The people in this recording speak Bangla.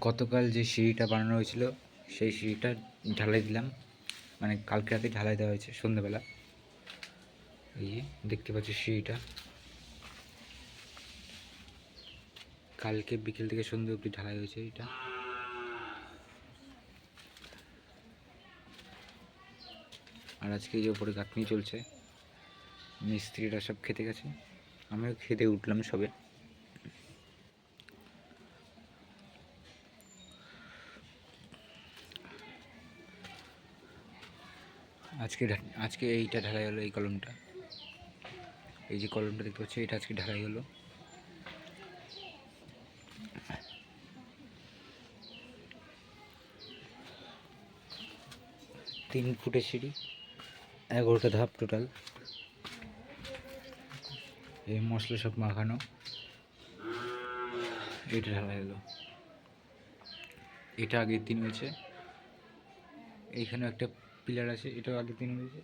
গতকাল যে সিঁড়িটা বানানো হয়েছিল, সেই সিঁড়িটা ঢালাই দিলাম। মানে কালকে রাতে ঢালাই দেওয়া হয়েছে, সন্ধ্যেবেলা। এই দেখতে পাচ্ছি সিঁড়িটা। কালকে বিকেল থেকে সন্ধ্যে অবধি ঢালাই হয়েছে এটা। আর আজকে যে ওপরে গাঁথনি চলছে, মিস্ত্রিরা সব খেতে গেছে। আমিও খেতে উঠলাম সবে। আজকে আজকে এইটা ঢালাই হলো এই কলমটা। এই যে কলমটা দেখতে পাচ্ছি, এটা আজকে ঢালাই হলো। তিন ফুটের সিঁড়ি, এগারোটা ধাপ টোটাল। এই মশলা সব মাখানো। এটা ঢালাই হলো। এটা আগের দিন হয়েছে। এইখানে একটা পিলার আছে এটাও আগে দিন হয়েছে।